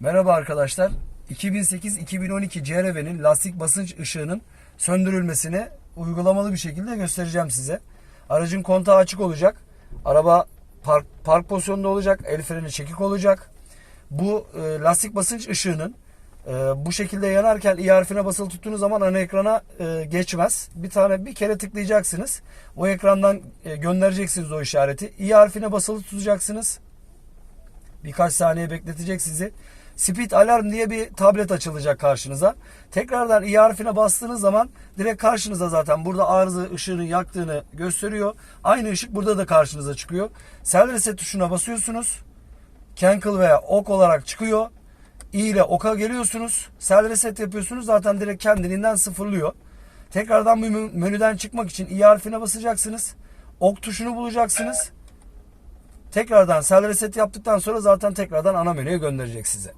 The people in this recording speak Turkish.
Merhaba arkadaşlar. 2008-2012 CRV'nin lastik basınç ışığının söndürülmesini uygulamalı bir şekilde göstereceğim size. Aracın kontağı açık olacak. Araba park, park pozisyonunda olacak. El freni çekik olacak. Bu e, lastik basınç ışığının e, bu şekilde yanarken i harfine basılı tuttuğunuz zaman ana ekrana e, geçmez. Bir tane bir kere tıklayacaksınız. O ekrandan e, göndereceksiniz o işareti. i harfine basılı tutacaksınız. Birkaç saniye bekletecek sizi. Speed Alarm diye bir tablet açılacak karşınıza. Tekrardan i harfine bastığınız zaman direkt karşınıza zaten burada arıza ışığını yaktığını gösteriyor. Aynı ışık burada da karşınıza çıkıyor. Cell Reset tuşuna basıyorsunuz. Cancel veya ok olarak çıkıyor. i ile oka geliyorsunuz. Cell Reset yapıyorsunuz. Zaten direkt kendiliğinden sıfırlıyor. Tekrardan bu menüden çıkmak için i harfine basacaksınız. Ok tuşunu bulacaksınız. Tekrardan cell reset yaptıktan sonra zaten tekrardan ana menüye gönderecek size.